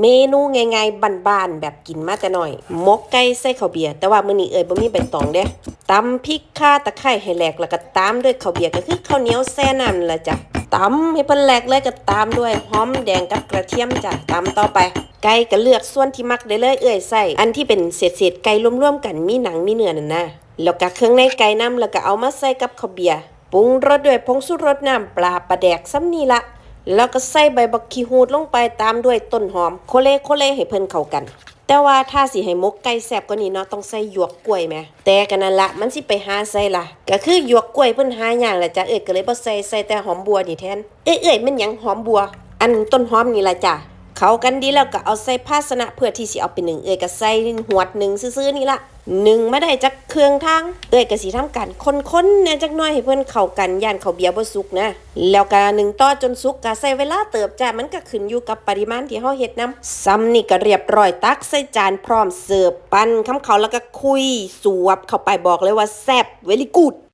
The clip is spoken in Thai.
เมนูง่ายๆบานๆแบบกินมาแต่น้อยมกไก่ใส่ข้าวเบียร์แต่ว่ามื้อนี้เอ่ยบ่มีใบตองเด้ตำพริกข่าตะไคร้ให้แหลกแล้วก็ตามด้วยข้าวเบียร์ก็คือข้าวเหนียวแซ่น้ำล่ะจ้ะตำให้เพิ่นแหลกเลยก็ตามด้วยหอมแดงกับกระเทียมจ้ะตำต่อไป ไก่ก็เลือกส่วนที่มักได้เลยเอ่ยใส่อันที่เป็นเศษๆไก่รวมๆกันมีหนังมีเนื้อนั่นนะแล้วก็เครื่องในไก่น้ำแล้วก็เอามาใส่กับข้าวเบียร์ปรุงรสด้วยผงชูรสน้ำปลาปลาแดกซ้ำนี่ละ แล้วก็ใส่ใบบักขีฮูดลงไปตามด้วยต้นหอม โคเลโคเลให้เพิ่นเข้ากัน แต่ว่าถ้าสิให้มกไก่แซ่บกว่านี้เนาะต้องใส่หยวกกล้วยแหมแต่กันนั่นละมันสิไปหาใส่ละก็คือหยวกกล้วยเพิ่นหายางละจ้ะเอ้ยก็เลยบ่ใส่ใส่แต่หอมบัวนี่แทนเอ้ยเอ้ยมันหยังหอมบัว อันต้นหอมนี่ละจ้ะ เขากันดีแล้วก็เอาใส่ภาชนะเพื่อที่สิเอาไปหนึ่งเอ้ยก็ใส่หวดหนึ่งซื่อๆนี่ละหนึ่งไมาได้จากเครื่องทาง เอ้ยก็สิทำการคนๆแหน่จักหน่อยให้เพิ่อนเข้ากันย่านเขาเบียบ่สุกนะ แล้วก็หนึ่งต่อจนสุกก็ใส่เวลาเติบจ้ะมันก็ขึ้นอยู่กับปริมาณที่เฮาเฮ็ดนํซ้ำนี่ก็เรียบร้อยตักใส่จานพร้อมเสิร์ฟปั้นคำเขาแล้วก็คุยสวบเข้าไปบอกเลยว่าแซ่บเวลิกูด